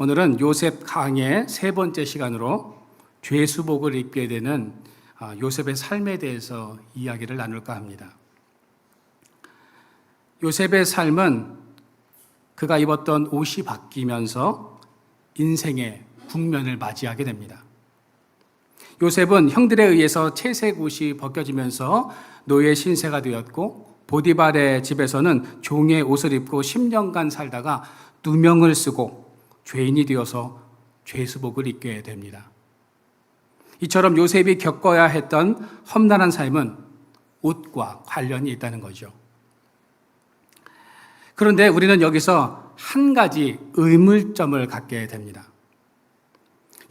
오늘은 요셉 강의 세 번째 시간으로 죄수복을 입게 되는 아, 요셉의 삶에 대해서 이야기를 나눌까 합니다. 요셉의 삶은 그가 입었던 옷이 바뀌면서 인생의 국면을 맞이하게 됩니다. 요셉은 형들에 의해서 채색 옷이 벗겨지면서 노예 신세가 되었고 보디발의 집에서는 종의 옷을 입고 10년간 살다가 누명을 쓰고 죄인이 되어서 죄수복을 입게 됩니다. 이처럼 요셉이 겪어야 했던 험난한 삶은 옷과 관련이 있다는 거죠. 그런데 우리는 여기서 한 가지 의문점을 갖게 됩니다.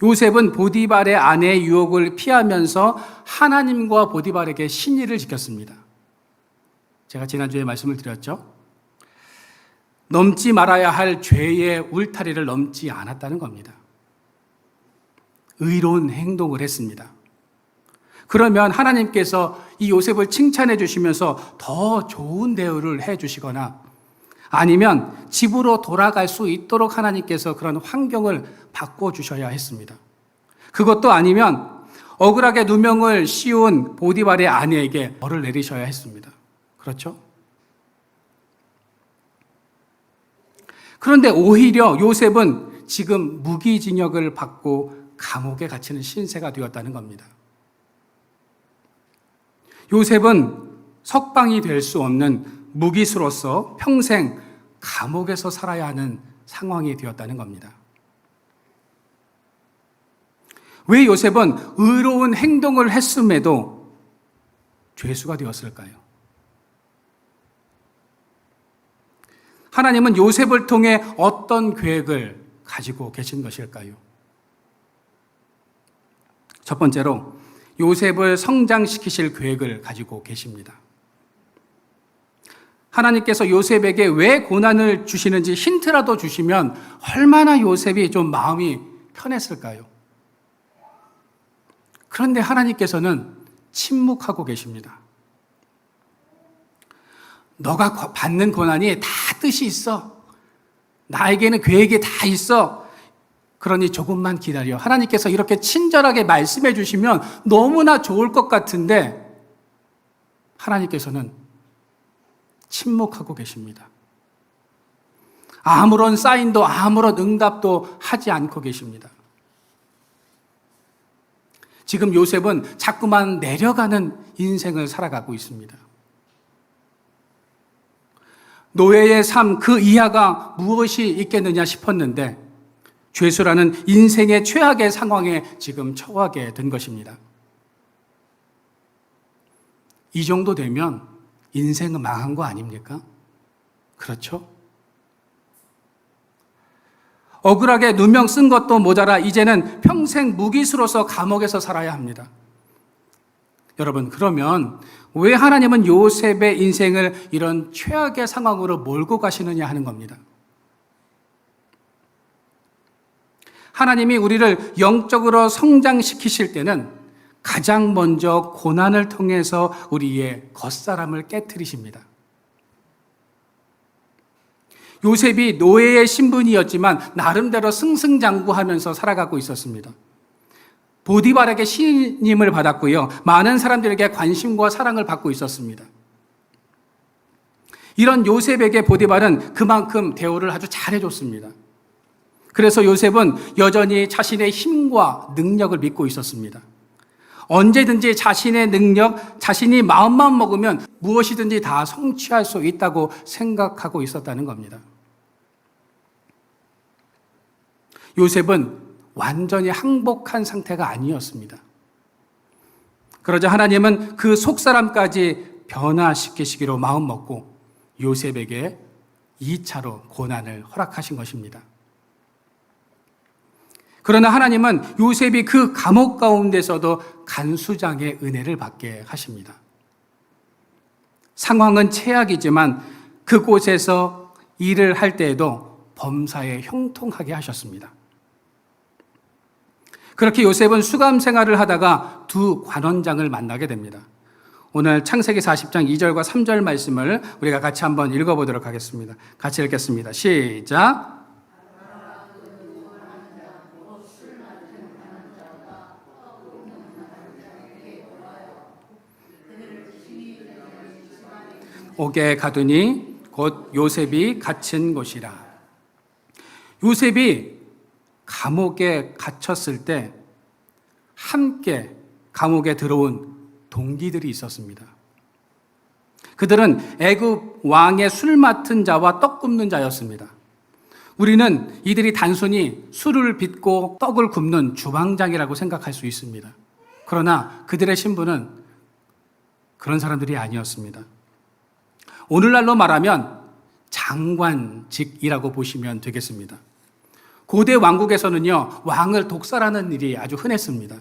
요셉은 보디발의 아내의 유혹을 피하면서 하나님과 보디발에게 신의를 지켰습니다. 제가 지난주에 말씀을 드렸죠. 넘지 말아야 할 죄의 울타리를 넘지 않았다는 겁니다. 의로운 행동을 했습니다. 그러면 하나님께서 이 요셉을 칭찬해 주시면서 더 좋은 대우를 해 주시거나 아니면 집으로 돌아갈 수 있도록 하나님께서 그런 환경을 바꿔 주셔야 했습니다. 그것도 아니면 억울하게 누명을 씌운 보디발의 아내에게 벌을 내리셔야 했습니다. 그렇죠? 그런데 오히려 요셉은 지금 무기징역을 받고 감옥에 갇히는 신세가 되었다는 겁니다. 요셉은 석방이 될 수 없는 무기수로서 평생 감옥에서 살아야 하는 상황이 되었다는 겁니다. 왜 요셉은 의로운 행동을 했음에도 죄수가 되었을까요? 하나님은 요셉을 통해 어떤 계획을 가지고 계신 것일까요? 첫 번째로 요셉을 성장시키실 계획을 가지고 계십니다. 하나님께서 요셉에게 왜 고난을 주시는지 힌트라도 주시면 얼마나 요셉이 좀 마음이 편했을까요? 그런데 하나님께서는 침묵하고 계십니다. 너가 받는 고난이 다 뜻이 있어. 나에게는 계획이 다 있어. 그러니 조금만 기다려. 하나님께서 이렇게 친절하게 말씀해 주시면 너무나 좋을 것 같은데 하나님께서는 침묵하고 계십니다. 아무런 사인도 아무런 응답도 하지 않고 계십니다. 지금 요셉은 자꾸만 내려가는 인생을 살아가고 있습니다. 노예의 삶 그 이하가 무엇이 있겠느냐 싶었는데 죄수라는 인생의 최악의 상황에 지금 처하게 된 것입니다. 이 정도 되면 인생은 망한 거 아닙니까? 그렇죠? 억울하게 누명 쓴 것도 모자라 이제는 평생 무기수로서 감옥에서 살아야 합니다. 여러분, 그러면 왜 하나님은 요셉의 인생을 이런 최악의 상황으로 몰고 가시느냐 하는 겁니다. 하나님이 우리를 영적으로 성장시키실 때는 가장 먼저 고난을 통해서 우리의 겉사람을 깨뜨리십니다. 요셉이 노예의 신분이었지만 나름대로 승승장구하면서 살아가고 있었습니다. 보디발에게 신임을 받았고요. 많은 사람들에게 관심과 사랑을 받고 있었습니다. 이런 요셉에게 보디발은 그만큼 대우를 아주 잘해줬습니다. 그래서 요셉은 여전히 자신의 힘과 능력을 믿고 있었습니다. 언제든지 자신의 능력, 자신이 마음만 먹으면 무엇이든지 다 성취할 수 있다고 생각하고 있었다는 겁니다. 요셉은 완전히 항복한 상태가 아니었습니다. 그러자 하나님은 그 속사람까지 변화시키시기로 마음먹고 요셉에게 2차로 고난을 허락하신 것입니다. 그러나 하나님은 요셉이 그 감옥 가운데서도 간수장의 은혜를 받게 하십니다. 상황은 최악이지만 그곳에서 일을 할 때에도 범사에 형통하게 하셨습니다. 그렇게 요셉은 수감 생활을 하다가 두 관원장을 만나게 됩니다. 오늘 창세기 40장 2절과 3절 말씀을 우리가 같이 한번 읽어보도록 하겠습니다. 같이 읽겠습니다. 시작. 옥에 가더니 곧 요셉이 갇힌 곳이라. 요셉이 감옥에 갇혔을 때 함께 감옥에 들어온 동기들이 있었습니다. 그들은 애굽 왕의 술 맡은 자와 떡 굽는 자였습니다. 우리는 이들이 단순히 술을 빚고 떡을 굽는 주방장이라고 생각할 수 있습니다. 그러나 그들의 신분은 그런 사람들이 아니었습니다. 오늘날로 말하면 장관직이라고 보시면 되겠습니다. 고대 왕국에서는요, 왕을 독살하는 일이 아주 흔했습니다.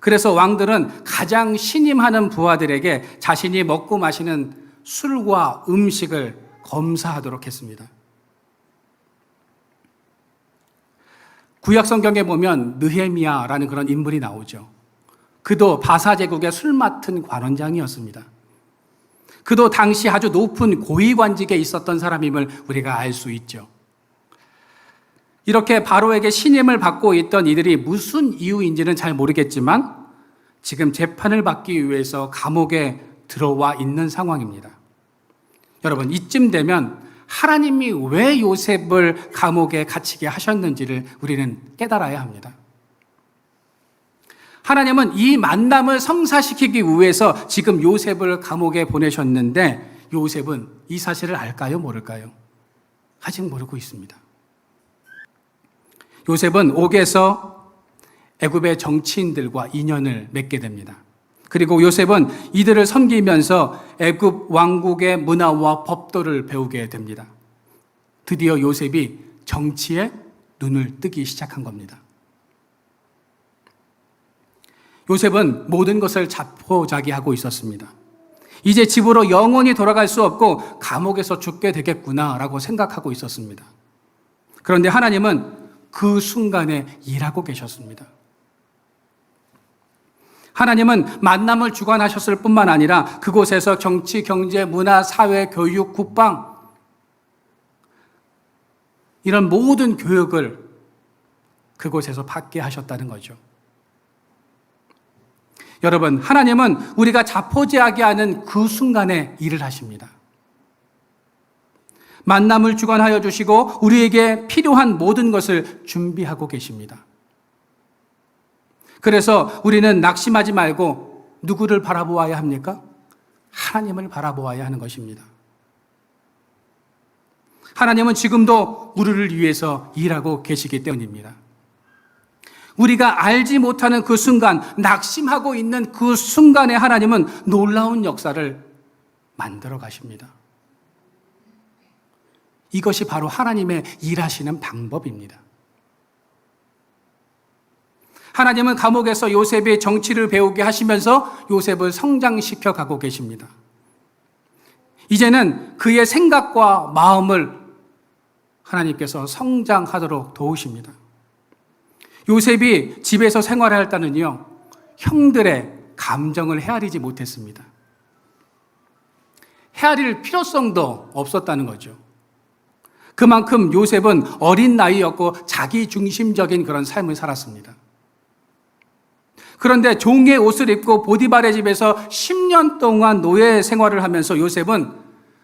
그래서 왕들은 가장 신임하는 부하들에게 자신이 먹고 마시는 술과 음식을 검사하도록 했습니다. 구약 성경에 보면 느헤미야라는 그런 인물이 나오죠. 그도 바사 제국의 술 맡은 관원장이었습니다. 그도 당시 아주 높은 고위 관직에 있었던 사람임을 우리가 알 수 있죠. 이렇게 바로에게 신임을 받고 있던 이들이 무슨 이유인지는 잘 모르겠지만 지금 재판을 받기 위해서 감옥에 들어와 있는 상황입니다. 여러분, 이쯤 되면 하나님이 왜 요셉을 감옥에 갇히게 하셨는지를 우리는 깨달아야 합니다. 하나님은 이 만남을 성사시키기 위해서 지금 요셉을 감옥에 보내셨는데 요셉은 이 사실을 알까요? 모를까요? 아직 모르고 있습니다. 요셉은 옥에서 애굽의 정치인들과 인연을 맺게 됩니다. 그리고 요셉은 이들을 섬기면서 애굽 왕국의 문화와 법도를 배우게 됩니다. 드디어 요셉이 정치에 눈을 뜨기 시작한 겁니다. 요셉은 모든 것을 자포자기하고 있었습니다. 이제 집으로 영원히 돌아갈 수 없고 감옥에서 죽게 되겠구나라고 생각하고 있었습니다. 그런데 하나님은 그 순간에 일하고 계셨습니다. 하나님은 만남을 주관하셨을 뿐만 아니라 그곳에서 정치, 경제, 문화, 사회, 교육, 국방 이런 모든 교육을 그곳에서 받게 하셨다는 거죠. 여러분, 하나님은 우리가 자포자기 하는 그 순간에 일을 하십니다. 만남을 주관하여 주시고 우리에게 필요한 모든 것을 준비하고 계십니다. 그래서 우리는 낙심하지 말고 누구를 바라보아야 합니까? 하나님을 바라보아야 하는 것입니다. 하나님은 지금도 우리를 위해서 일하고 계시기 때문입니다. 우리가 알지 못하는 그 순간, 낙심하고 있는 그 순간에 하나님은 놀라운 역사를 만들어 가십니다. 이것이 바로 하나님의 일하시는 방법입니다. 하나님은 감옥에서 요셉의 정치를 배우게 하시면서 요셉을 성장시켜 가고 계십니다. 이제는 그의 생각과 마음을 하나님께서 성장하도록 도우십니다. 요셉이 집에서 생활할 때는요, 형들의 감정을 헤아리지 못했습니다. 헤아릴 필요성도 없었다는 거죠. 그만큼 요셉은 어린 나이였고 자기 중심적인 그런 삶을 살았습니다. 그런데 종의 옷을 입고 보디발의 집에서 10년 동안 노예 생활을 하면서 요셉은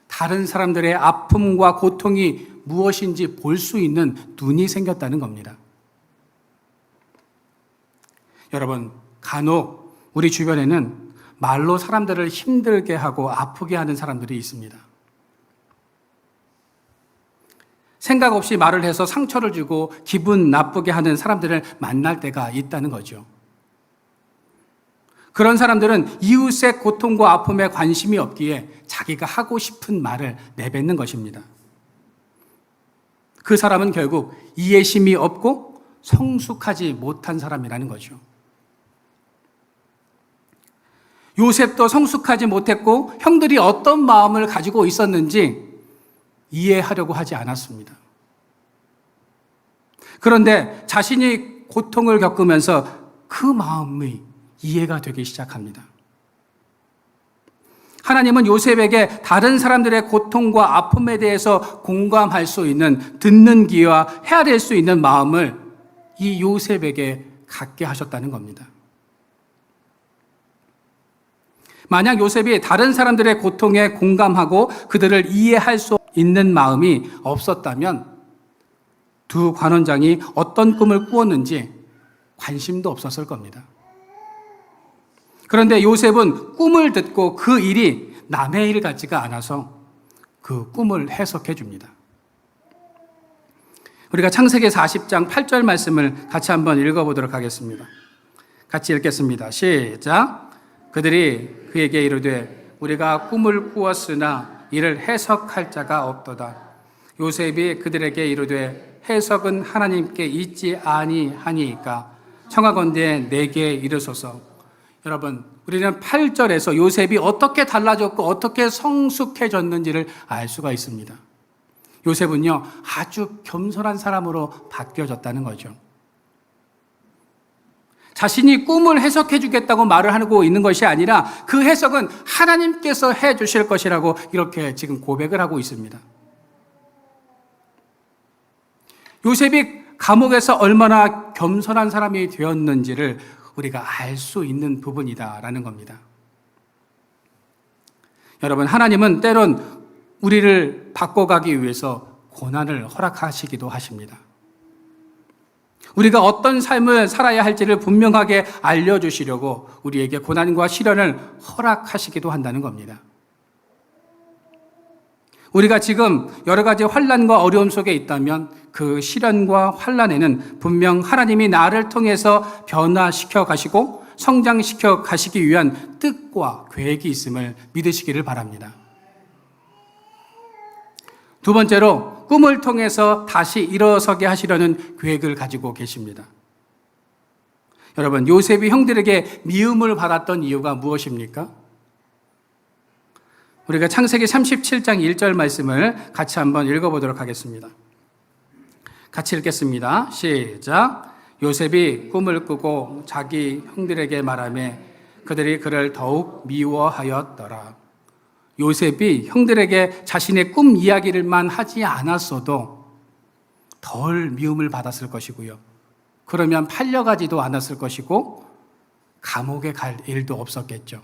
다른 사람들의 아픔과 고통이 무엇인지 볼 수 있는 눈이 생겼다는 겁니다. 여러분, 간혹 우리 주변에는 말로 사람들을 힘들게 하고 아프게 하는 사람들이 있습니다. 생각 없이 말을 해서 상처를 주고 기분 나쁘게 하는 사람들을 만날 때가 있다는 거죠. 그런 사람들은 이웃의 고통과 아픔에 관심이 없기에 자기가 하고 싶은 말을 내뱉는 것입니다. 그 사람은 결국 이해심이 없고 성숙하지 못한 사람이라는 거죠. 요셉도 성숙하지 못했고 형들이 어떤 마음을 가지고 있었는지 이해하려고 하지 않았습니다. 그런데 자신이 고통을 겪으면서 그 마음이 이해가 되기 시작합니다. 하나님은 요셉에게 다른 사람들의 고통과 아픔에 대해서 공감할 수 있는 듣는 귀와 헤아릴 수 있는 마음을 이 요셉에게 갖게 하셨다는 겁니다. 만약 요셉이 다른 사람들의 고통에 공감하고 그들을 이해할 수 있는 마음이 없었다면 두 관원장이 어떤 꿈을 꾸었는지 관심도 없었을 겁니다. 그런데 요셉은 꿈을 듣고 그 일이 남의 일 같지가 않아서 그 꿈을 해석해 줍니다. 우리가 창세기 40장 8절 말씀을 같이 한번 읽어보도록 하겠습니다. 같이 읽겠습니다. 시작. 그들이 그에게 이르되 우리가 꿈을 꾸었으나 이를 해석할 자가 없도다. 요셉이 그들에게 이르되 해석은 하나님께 있지 아니하니까 청하건대 내게 이르소서. 여러분, 우리는 8절에서 요셉이 어떻게 달라졌고 어떻게 성숙해졌는지를 알 수가 있습니다. 요셉은요, 아주 겸손한 사람으로 바뀌어졌다는 거죠. 자신이 꿈을 해석해 주겠다고 말을 하고 있는 것이 아니라 그 해석은 하나님께서 해 주실 것이라고 이렇게 지금 고백을 하고 있습니다. 요셉이 감옥에서 얼마나 겸손한 사람이 되었는지를 우리가 알 수 있는 부분이다라는 겁니다. 여러분, 하나님은 때론 우리를 바꿔가기 위해서 고난을 허락하시기도 하십니다. 우리가 어떤 삶을 살아야 할지를 분명하게 알려주시려고 우리에게 고난과 시련을 허락하시기도 한다는 겁니다. 우리가 지금 여러 가지 환란과 어려움 속에 있다면 그 시련과 환란에는 분명 하나님이 나를 통해서 변화시켜 가시고 성장시켜 가시기 위한 뜻과 계획이 있음을 믿으시기를 바랍니다. 두 번째로 꿈을 통해서 다시 일어서게 하시려는 계획을 가지고 계십니다. 여러분, 요셉이 형들에게 미움을 받았던 이유가 무엇입니까? 우리가 창세기 37장 1절 말씀을 같이 한번 읽어보도록 하겠습니다. 같이 읽겠습니다. 시작. 요셉이 꿈을 꾸고 자기 형들에게 말하며 그들이 그를 더욱 미워하였더라. 요셉이 형들에게 자신의 꿈 이야기를만 하지 않았어도 덜 미움을 받았을 것이고요. 그러면 팔려가지도 않았을 것이고 감옥에 갈 일도 없었겠죠.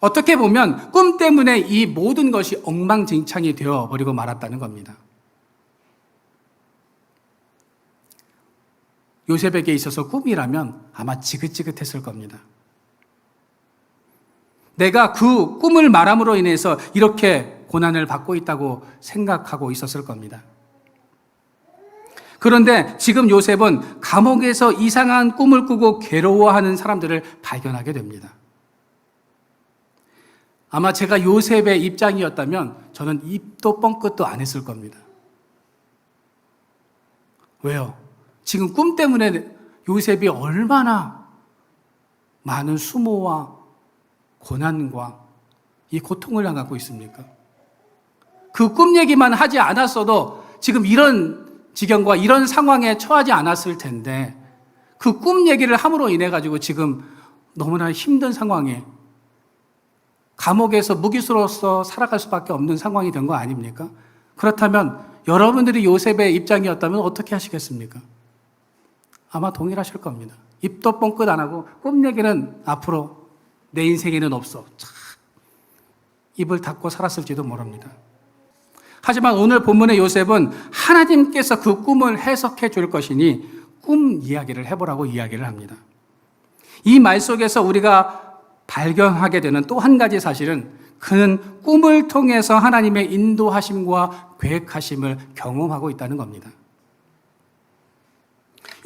어떻게 보면 꿈 때문에 이 모든 것이 엉망진창이 되어 버리고 말았다는 겁니다. 요셉에게 있어서 꿈이라면 아마 지긋지긋했을 겁니다. 내가 그 꿈을 말함으로 인해서 이렇게 고난을 받고 있다고 생각하고 있었을 겁니다. 그런데 지금 요셉은 감옥에서 이상한 꿈을 꾸고 괴로워하는 사람들을 발견하게 됩니다. 아마 제가 요셉의 입장이었다면 저는 입도 뻥끗도 안 했을 겁니다. 왜요? 지금 꿈 때문에 요셉이 얼마나 많은 수모와 고난과 이 고통을 당하고 있습니까? 그 꿈 얘기만 하지 않았어도 지금 이런 지경과 이런 상황에 처하지 않았을 텐데 그 꿈 얘기를 함으로 인해 가지고 지금 너무나 힘든 상황에 감옥에서 무기수로서 살아갈 수밖에 없는 상황이 된 거 아닙니까? 그렇다면 여러분들이 요셉의 입장이었다면 어떻게 하시겠습니까? 아마 동일하실 겁니다. 입도 뻥끗 안 하고 꿈 얘기는 앞으로 내 인생에는 없어. 참, 입을 닫고 살았을지도 모릅니다. 하지만 오늘 본문의 요셉은 하나님께서 그 꿈을 해석해 줄 것이니 꿈 이야기를 해보라고 이야기를 합니다. 이 말 속에서 우리가 발견하게 되는 또 한 가지 사실은 그는 꿈을 통해서 하나님의 인도하심과 계획하심을 경험하고 있다는 겁니다.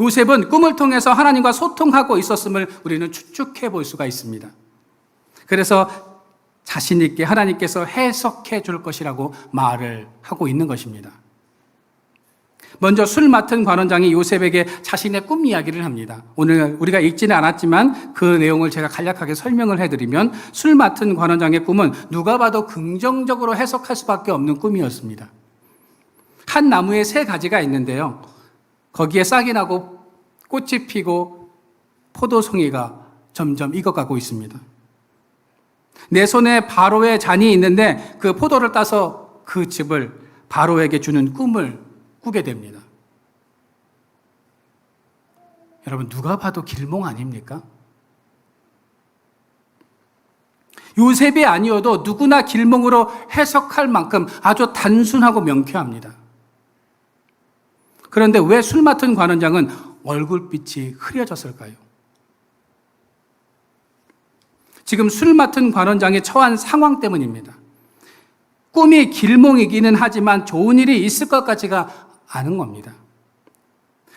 요셉은 꿈을 통해서 하나님과 소통하고 있었음을 우리는 추측해 볼 수가 있습니다. 그래서 자신 있게 하나님께서 해석해 줄 것이라고 말을 하고 있는 것입니다. 먼저 술 맡은 관원장이 요셉에게 자신의 꿈 이야기를 합니다. 오늘 우리가 읽지는 않았지만 그 내용을 제가 간략하게 설명을 해드리면 술 맡은 관원장의 꿈은 누가 봐도 긍정적으로 해석할 수밖에 없는 꿈이었습니다. 한 나무에 세 가지가 있는데요. 거기에 싹이 나고 꽃이 피고 포도송이가 점점 익어가고 있습니다. 내 손에 바로의 잔이 있는데 그 포도를 따서 그 즙을 바로에게 주는 꿈을 꾸게 됩니다. 여러분, 누가 봐도 길몽 아닙니까? 요셉이 아니어도 누구나 길몽으로 해석할 만큼 아주 단순하고 명쾌합니다. 그런데 왜 술 맡은 관원장은 얼굴빛이 흐려졌을까요? 지금 술 맡은 관원장이 처한 상황 때문입니다. 꿈이 길몽이기는 하지만 좋은 일이 있을 것 같지가 않은 겁니다.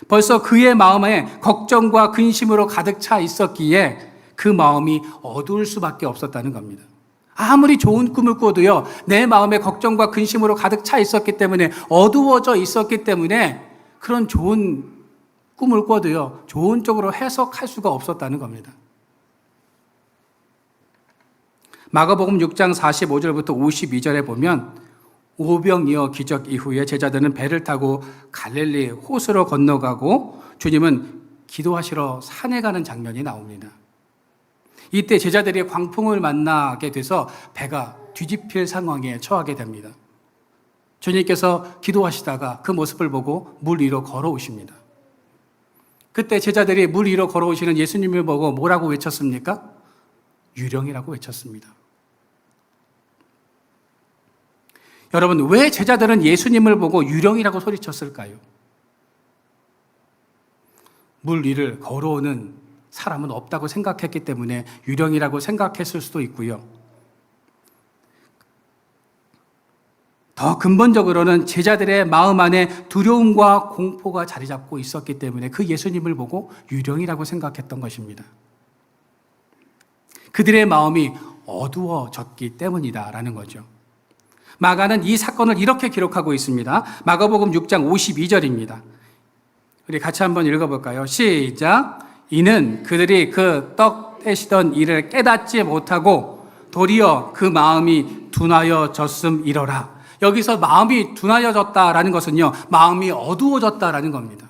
벌써 그의 마음에 걱정과 근심으로 가득 차 있었기에 그 마음이 어두울 수밖에 없었다는 겁니다. 아무리 좋은 꿈을 꿔도요, 내 마음에 걱정과 근심으로 가득 차 있었기 때문에 어두워져 있었기 때문에 그런 좋은 꿈을 꿔도요, 좋은 쪽으로 해석할 수가 없었다는 겁니다. 마가복음 6장 45절부터 52절에 보면 오병이어 기적 이후에 제자들은 배를 타고 갈릴리 호수로 건너가고 주님은 기도하시러 산에 가는 장면이 나옵니다. 이때 제자들이 광풍을 만나게 돼서 배가 뒤집힐 상황에 처하게 됩니다. 주님께서 기도하시다가 그 모습을 보고 물 위로 걸어오십니다. 그때 제자들이 물 위로 걸어오시는 예수님을 보고 뭐라고 외쳤습니까? 유령이라고 외쳤습니다. 여러분, 왜 제자들은 예수님을 보고 유령이라고 소리쳤을까요? 물 위를 걸어오는 사람은 없다고 생각했기 때문에 유령이라고 생각했을 수도 있고요. 더 근본적으로는 제자들의 마음 안에 두려움과 공포가 자리 잡고 있었기 때문에 그 예수님을 보고 유령이라고 생각했던 것입니다. 그들의 마음이 어두워졌기 때문이다라는 거죠. 마가는 이 사건을 이렇게 기록하고 있습니다. 마가복음 6장 52절입니다. 우리 같이 한번 읽어볼까요? 시작. 이는 그들이 그 떡 떼시던 일을 깨닫지 못하고 도리어 그 마음이 둔하여 졌음 이러라. 여기서 마음이 둔하여졌다라는 것은요, 마음이 어두워졌다라는 겁니다.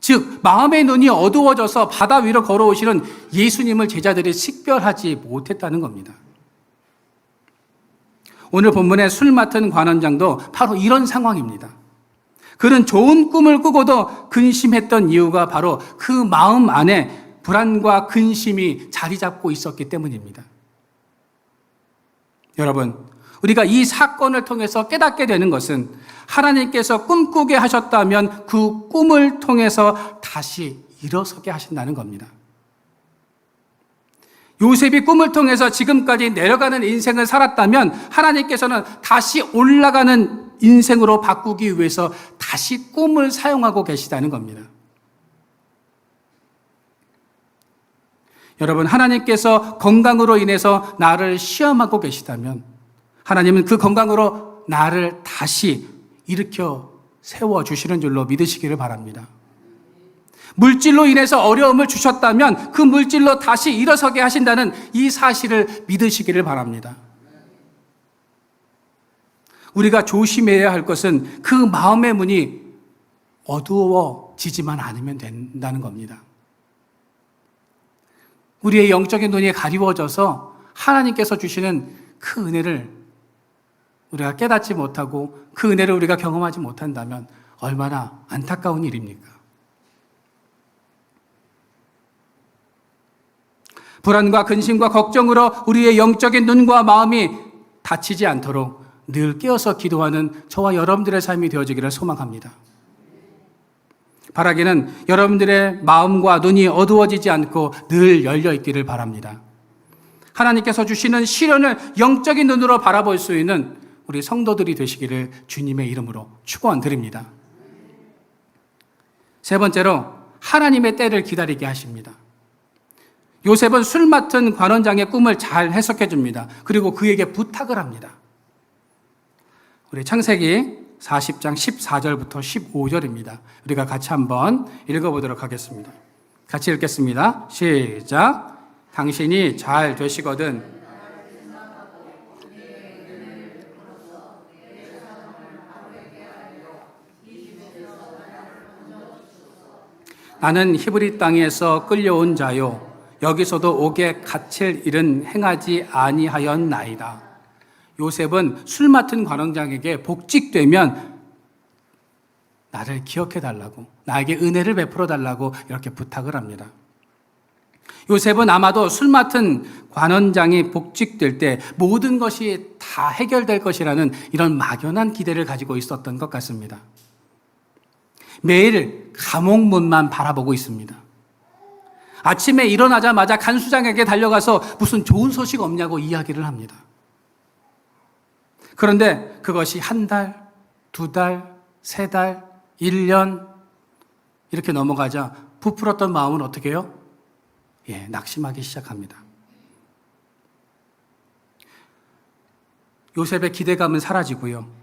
즉, 마음의 눈이 어두워져서 바다 위로 걸어오시는 예수님을 제자들이 식별하지 못했다는 겁니다. 오늘 본문의 술 맡은 관원장도 바로 이런 상황입니다. 그는 좋은 꿈을 꾸고도 근심했던 이유가 바로 그 마음 안에 불안과 근심이 자리 잡고 있었기 때문입니다. 여러분, 우리가 이 사건을 통해서 깨닫게 되는 것은 하나님께서 꿈꾸게 하셨다면 그 꿈을 통해서 다시 일어서게 하신다는 겁니다. 요셉이 꿈을 통해서 지금까지 내려가는 인생을 살았다면 하나님께서는 다시 올라가는 인생으로 바꾸기 위해서 다시 꿈을 사용하고 계시다는 겁니다. 여러분, 하나님께서 건강으로 인해서 나를 시험하고 계시다면 하나님은 그 건강으로 나를 다시 일으켜 세워주시는 줄로 믿으시기를 바랍니다. 물질로 인해서 어려움을 주셨다면 그 물질로 다시 일어서게 하신다는 이 사실을 믿으시기를 바랍니다. 우리가 조심해야 할 것은 그 마음의 문이 어두워지지만 않으면 된다는 겁니다. 우리의 영적인 눈이 가리워져서 하나님께서 주시는 그 은혜를 우리가 깨닫지 못하고 그 은혜를 우리가 경험하지 못한다면 얼마나 안타까운 일입니까? 불안과 근심과 걱정으로 우리의 영적인 눈과 마음이 다치지 않도록 늘 깨어서 기도하는 저와 여러분들의 삶이 되어지기를 소망합니다. 바라기는 여러분들의 마음과 눈이 어두워지지 않고 늘 열려 있기를 바랍니다. 하나님께서 주시는 시련을 영적인 눈으로 바라볼 수 있는 우리 성도들이 되시기를 주님의 이름으로 축원 드립니다. 세 번째로 하나님의 때를 기다리게 하십니다. 요셉은 술 맡은 관원장의 꿈을 잘 해석해 줍니다. 그리고 그에게 부탁을 합니다. 우리 창세기 40장 14절부터 15절입니다. 우리가 같이 한번 읽어보도록 하겠습니다. 같이 읽겠습니다. 시작. 당신이 잘 되시거든 나는 히브리 땅에서 끌려온 자요. 여기서도 옥에 갇힐 일은 행하지 아니하였나이다. 요셉은 술 맡은 관원장에게 복직되면 나를 기억해 달라고, 나에게 은혜를 베풀어 달라고 이렇게 부탁을 합니다. 요셉은 아마도 술 맡은 관원장이 복직될 때 모든 것이 다 해결될 것이라는 이런 막연한 기대를 가지고 있었던 것 같습니다. 매일 감옥문만 바라보고 있습니다. 아침에 일어나자마자 간수장에게 달려가서 무슨 좋은 소식 없냐고 이야기를 합니다. 그런데 그것이 한 달, 두 달, 세 달, 일년 이렇게 넘어가자 부풀었던 마음은 어떻게 해요? 예, 낙심하기 시작합니다. 요셉의 기대감은 사라지고요.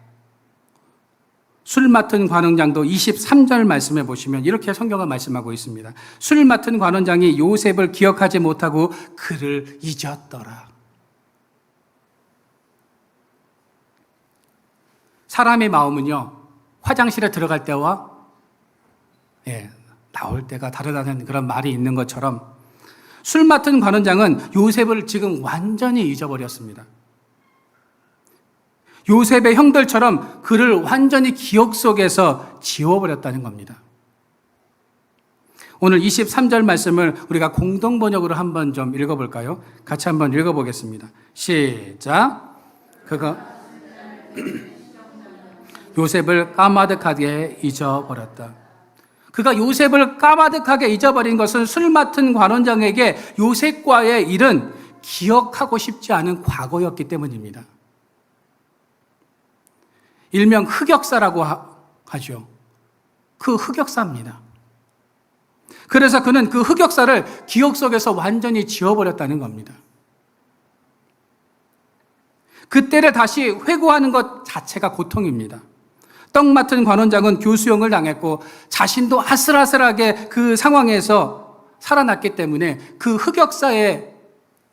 술 맡은 관원장도 23절 말씀해 보시면 이렇게 성경은 말씀하고 있습니다. 술 맡은 관원장이 요셉을 기억하지 못하고 그를 잊었더라. 사람의 마음은요, 화장실에 들어갈 때와 예, 나올 때가 다르다는 그런 말이 있는 것처럼 술 맡은 관원장은 요셉을 지금 완전히 잊어버렸습니다. 요셉의 형들처럼 그를 완전히 기억 속에서 지워버렸다는 겁니다. 오늘 23절 말씀을 우리가 공동 번역으로 한번 좀 읽어볼까요? 같이 한번 읽어보겠습니다. 시작. 그가 요셉을 까마득하게 잊어버렸다. 그가 요셉을 까마득하게 잊어버린 것은 술 맡은 관원장에게 요셉과의 일은 기억하고 싶지 않은 과거였기 때문입니다. 일명 흑역사라고 하죠. 그 흑역사입니다. 그래서 그는 그 흑역사를 기억 속에서 완전히 지워버렸다는 겁니다. 그때를 다시 회고하는 것 자체가 고통입니다. 떡 맡은 관원장은 교수형을 당했고 자신도 아슬아슬하게 그 상황에서 살아났기 때문에 그 흑역사의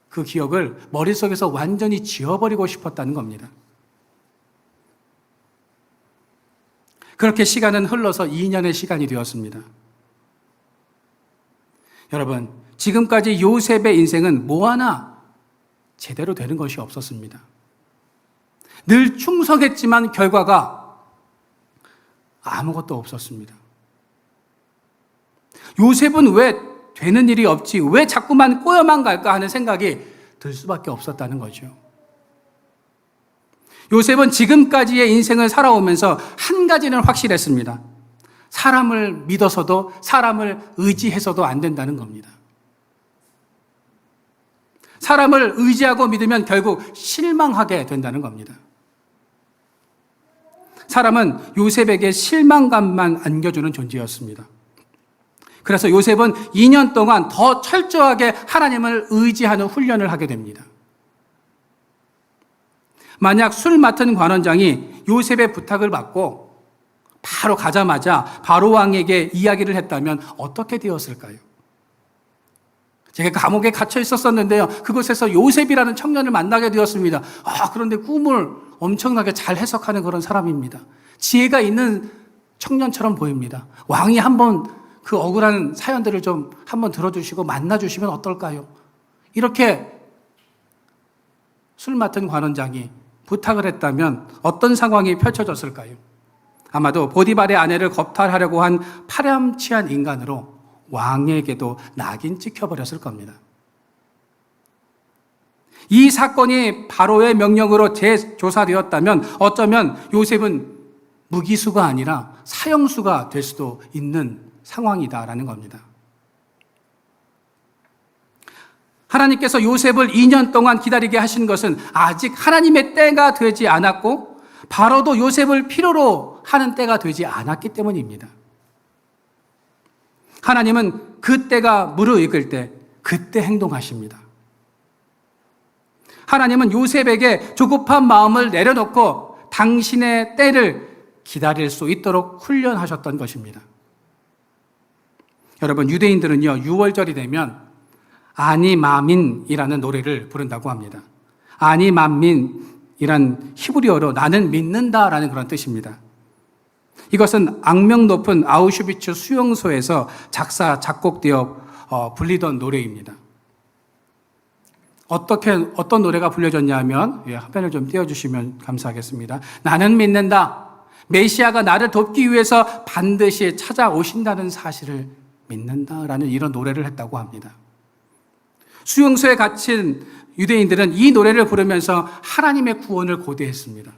그 기억을 머릿속에서 완전히 지워버리고 싶었다는 겁니다. 그렇게 시간은 흘러서 2년의 시간이 되었습니다. 여러분, 지금까지 요셉의 인생은 뭐 하나 제대로 되는 것이 없었습니다. 늘 충성했지만 결과가 아무것도 없었습니다. 요셉은 왜 되는 일이 없지? 왜 자꾸만 꼬여만 갈까 하는 생각이 들 수밖에 없었다는 거죠. 요셉은 지금까지의 인생을 살아오면서 한 가지는 확실했습니다. 사람을 믿어서도 사람을 의지해서도 안 된다는 겁니다. 사람을 의지하고 믿으면 결국 실망하게 된다는 겁니다. 사람은 요셉에게 실망감만 안겨주는 존재였습니다. 그래서 요셉은 2년 동안 더 철저하게 하나님을 의지하는 훈련을 하게 됩니다. 만약 술 맡은 관원장이 요셉의 부탁을 받고 바로 가자마자 바로 왕에게 이야기를 했다면 어떻게 되었을까요? 제가 감옥에 갇혀 있었었는데요. 그곳에서 요셉이라는 청년을 만나게 되었습니다. 아, 그런데 꿈을 엄청나게 잘 해석하는 그런 사람입니다. 지혜가 있는 청년처럼 보입니다. 왕이 한번 그 억울한 사연들을 좀 한번 들어주시고 만나주시면 어떨까요? 이렇게 술 맡은 관원장이 부탁을 했다면 어떤 상황이 펼쳐졌을까요? 아마도 보디발의 아내를 겁탈하려고 한 파렴치한 인간으로 왕에게도 낙인 찍혀버렸을 겁니다. 이 사건이 바로의 명령으로 재조사되었다면 어쩌면 요셉은 무기수가 아니라 사형수가 될 수도 있는 상황이다라는 겁니다. 하나님께서 요셉을 2년 동안 기다리게 하신 것은 아직 하나님의 때가 되지 않았고 바로도 요셉을 필요로 하는 때가 되지 않았기 때문입니다. 하나님은 그 때가 무르익을 때 그때 행동하십니다. 하나님은 요셉에게 조급한 마음을 내려놓고 당신의 때를 기다릴 수 있도록 훈련하셨던 것입니다. 여러분, 유대인들은요, 6월절이 되면 아니마민이라는 노래를 부른다고 합니다. 아니만민이란 히브리어로 나는 믿는다라는 그런 뜻입니다. 이것은 악명 높은 아우슈비츠 수용소에서 작사, 작곡되어 어, 불리던 노래입니다. 어떻게, 어떤 노래가 불려졌냐면, 예, 화면을 좀 띄워 주시면 감사하겠습니다. 나는 믿는다. 메시아가 나를 돕기 위해서 반드시 찾아오신다는 사실을 믿는다라는 이런 노래를 했다고 합니다. 수용소에 갇힌 유대인들은 이 노래를 부르면서 하나님의 구원을 고대했습니다.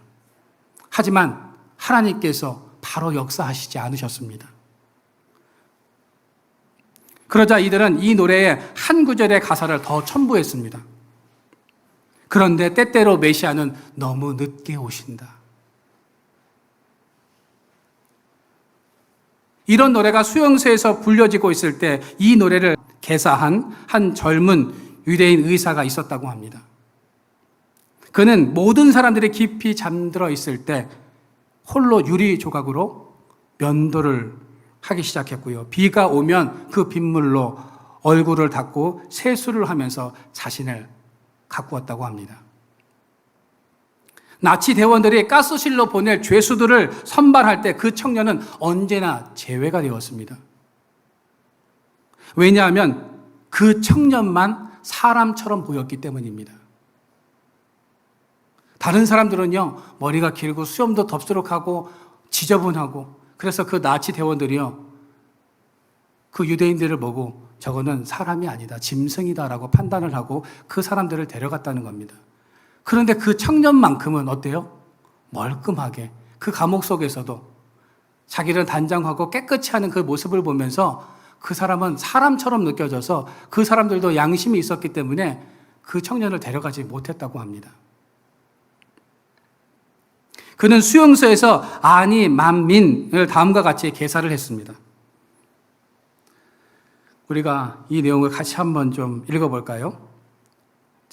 하지만 하나님께서 바로 역사하시지 않으셨습니다. 그러자 이들은 이 노래의 한 구절의 가사를 더 첨부했습니다. 그런데 때때로 메시아는 너무 늦게 오신다. 이런 노래가 수용소에서 불려지고 있을 때 이 노래를 개사한 한 젊은 유대인 의사가 있었다고 합니다. 그는 모든 사람들이 깊이 잠들어 있을 때 홀로 유리 조각으로 면도를 하기 시작했고요. 비가 오면 그 빗물로 얼굴을 닦고 세수를 하면서 자신을 가꾸었다고 합니다. 나치 대원들이 가스실로 보낼 죄수들을 선발할 때 그 청년은 언제나 제외가 되었습니다. 왜냐하면 그 청년만 사람처럼 보였기 때문입니다. 다른 사람들은요, 머리가 길고 수염도 덥수룩하고 지저분하고, 그래서 그 나치 대원들이요, 그 유대인들을 보고 저거는 사람이 아니다, 짐승이다라고 판단을 하고 그 사람들을 데려갔다는 겁니다. 그런데 그 청년만큼은 어때요? 멀끔하게 그 감옥 속에서도 자기를 단장하고 깨끗이 하는 그 모습을 보면서 그 사람은 사람처럼 느껴져서 그 사람들도 양심이 있었기 때문에 그 청년을 데려가지 못했다고 합니다. 그는 수용소에서 아니 만민을 다음과 같이 개사를 했습니다. 우리가 이 내용을 같이 한번 좀 읽어볼까요?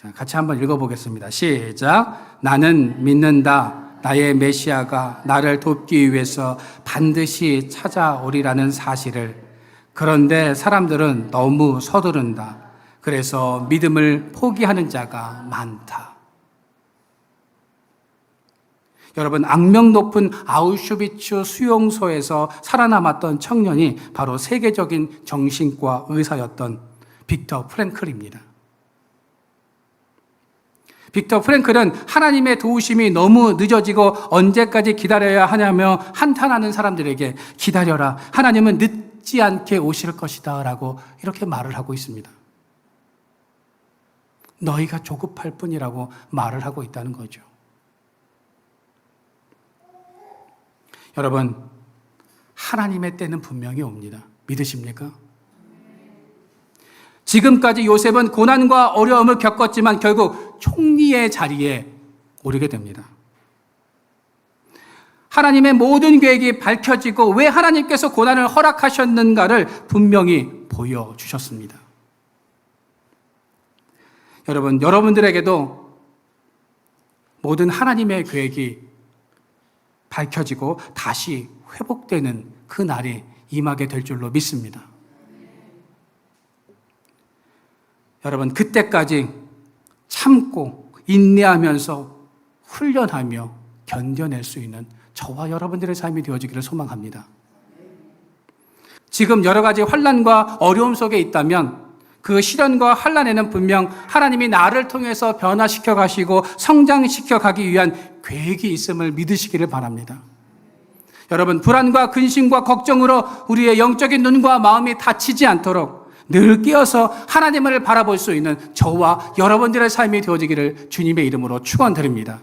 자, 같이 한번 읽어보겠습니다. 시작. 나는 믿는다. 나의 메시아가 나를 돕기 위해서 반드시 찾아오리라는 사실을. 그런데 사람들은 너무 서두른다. 그래서 믿음을 포기하는 자가 많다. 여러분, 악명 높은 아우슈비츠 수용소에서 살아남았던 청년이 바로 세계적인 정신과 의사였던 빅터 프랭클입니다. 빅터 프랭클은 하나님의 도우심이 너무 늦어지고 언제까지 기다려야 하냐며 한탄하는 사람들에게 기다려라. 하나님은 늦지 않게 오실 것이다. 라고 이렇게 말을 하고 있습니다. 너희가 조급할 뿐이라고 말을 하고 있다는 거죠. 여러분, 하나님의 때는 분명히 옵니다. 믿으십니까? 지금까지 요셉은 고난과 어려움을 겪었지만 결국 총리의 자리에 오르게 됩니다. 하나님의 모든 계획이 밝혀지고 왜 하나님께서 고난을 허락하셨는가를 분명히 보여주셨습니다. 여러분, 여러분들에게도 모든 하나님의 계획이 밝혀지고 다시 회복되는 그 날이 임하게 될 줄로 믿습니다. 여러분, 그때까지 참고 인내하면서 훈련하며 견뎌낼 수 있는 저와 여러분들의 삶이 되어지기를 소망합니다. 지금 여러 가지 환란과 어려움 속에 있다면 그 시련과 환란에는 분명 하나님이 나를 통해서 변화시켜 가시고 성장시켜 가기 위한 계획이 있음을 믿으시기를 바랍니다. 여러분 불안과 근심과 걱정으로 우리의 영적인 눈과 마음이 다치지 않도록 늘 깨어서 하나님을 바라볼 수 있는 저와 여러분들의 삶이 되어지기를 주님의 이름으로 축원드립니다.